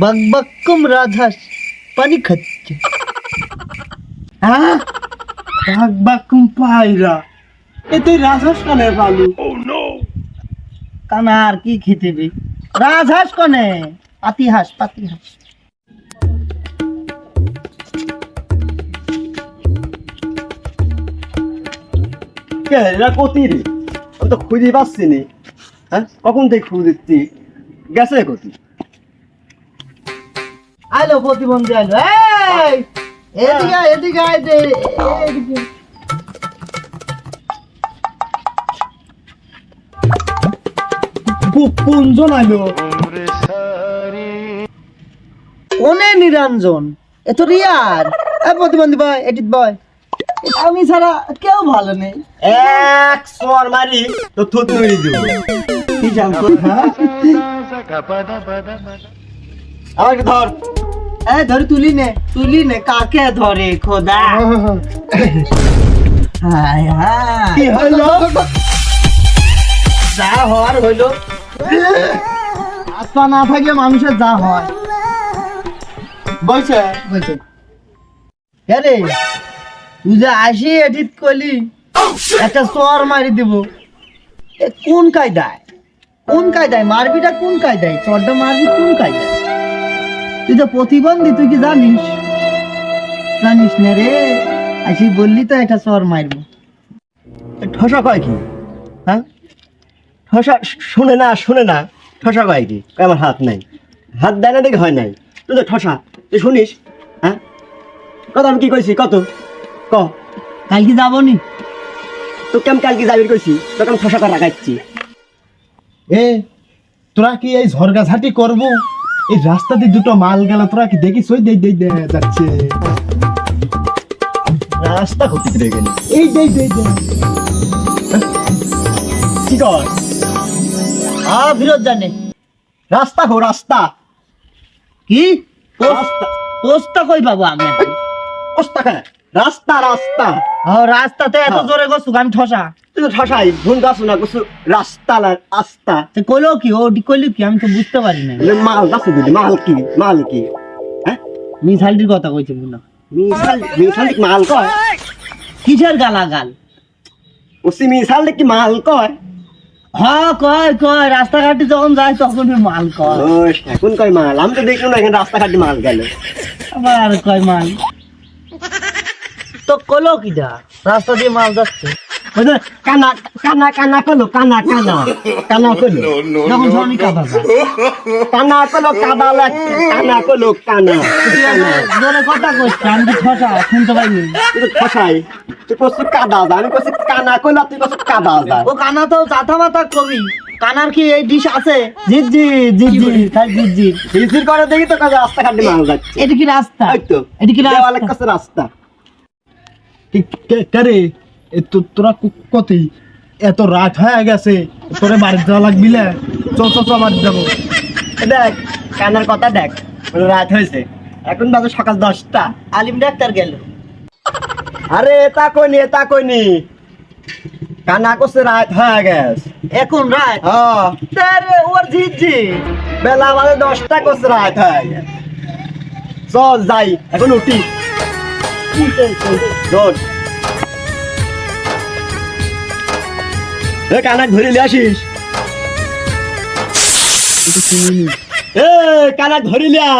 বকবকুম রাধাস পানি খাচ্ছে। হ্যাঁ? বাঘ বাকুম পায়রা। এ তুই রাজহাঁস কানে পালু কানা আর কি খেতে বে? রাজহাঁস কনে পাতিহাঁস পাতিহাঁস। কে এরা কতি রে? আমি তো খুঁজে পাচ্ছি নি। হ্যাঁ? কখন থেকে খুঁজে দিচ্ছি? গেছে কতি? আইলো প্রতিবন্ধী আইলো এই! এদিকে এদিকে দে এদিকে। কুঞ্জন কোনে নিরঞ্জন? এ তো রিয়ার। এ প্রতিবন্ধী বয় এডিট বয় আমি ছাড়া কেউ ভালো নেই। এক সোয়ার মারি তো থুত নড়ি দিব। কি জানতো? হ্যাঁ? আমাকে ধর। এ ধরে তুলি নে তুলি নে কাকে ধরে খোদা? হায় হায় কি হইল যা হওয়ার হইল। পা না থাকলে মানুষের যা হয়। বলছে? বলছে। রে তুই যে আসি এডিট করলি একটা চর মারি দিব। এ কোন কায়দায়? কোন কায়দায়? মারবিটা কোন কায়দায়? চরটা মারবি কোন কায়দায়? তুই তো প্রতিবন্ধী তুই কি জানিস? জানিস না রে। আসি বললি তো একটা চর মারবো। ঠসা কয় কি? হ্যাঁ? ঠসা শুনে না শুনে না। ঠসা কয় কি? আমার হাত নাই। হাত দেয় না দেখে হয় নাই। তুই তো ঠসা। তুই শুনিস? হ্যাঁ? কত আমি কি কইছি? কত? ক? কালকে যাব নি তো কেম কালকে যাবি কইছি? তোকে আমি ঠসা করে রাখাচ্ছি এ তোরা কি এই ঝরগাঝাটি করব? এই রাস্তা দিয়ে দুটো মাল গেল তোরা কি দেখিস? ওই দেখ দেখ দেখ যাচ্ছে। রাস্তা হতে রে গেল? এই দেখ দেখ কি কর? আ বিরোধ জানে। রাস্তা হো রাস্তা। কি? রাস্তা। পোস্তা কই পাবো আমি? পোস্তা কেন? রাস্তা রাস্তা। ও রাস্তাতে এত হ্যাঁ। জোরে গছুক আমি ঠসা। তুই তো ঠসাই ভুল গাছ না কিছু রাস্তা না আস্তা সে কইলো কি? ও ডি কইলো কি? আমি তো বুঝতে পারি না মাল গাছ দিলি মাল কি? মাল কি? হ্যাঁ? মিসাইলটির কথা কইছে হয়। মিশাল মিশাল মাল কয়? কিসের গালাগাল? ওসি মিশাল কি মাল কয়? হ্যাঁ কয় কয়। রাস্তাঘাটে যখন যায় তখন মাল কয়। এখন কয় মাল? আমি তো দেখলাম না এখানে রাস্তাঘাটে মাল গেল। আবার কয় মাল? তো কইলো কি রাস্তা দিয়ে মাল যাচ্ছে কানা কানা কানা কলো কানা কানা। কানা কলো। যখন ধরনি কাদা কানা কলো কাদা লাগ কানা কলো কানা। জোরে কথা কইছিস আমি তো ঠসা শুনতে পাইনি। তুই তুই কইছিস কাদা যা আমি কইছি কানা কইলা তুই কইছিস কাদা যা ও কানা তো চাতা মাতা কবি। কানার কি এই ডিশ আছে? জি জি তাই জি করে দেখি তো কাজে যাচ্ছে এটা কি রাস্তা? এই তো। এটা কি রাস্তা? রাস্তা। কে রে? এ তো তোরা কতি এত রাত হয়ে গেছে তোরে বাড়ি যাওয়া লাগবি লে চল চল চল বাড়ি যাব। দেখ কানার কথা দেখ রাত হয়েছে। এখন বাজে সকাল দশটা আলিম ডাক্তার গেল। আরে তা কইনি তা কইনি কানা করছে রাত হয়ে গেছে। এখন রাত? হ্যাঁ। তার ওর জিত বেলা বাজে দশটা করছে রাত হয়ে গেছে। চল যাই এখন উঠি। কানা ধরে আসিস। এ কানা ধরে লিয়া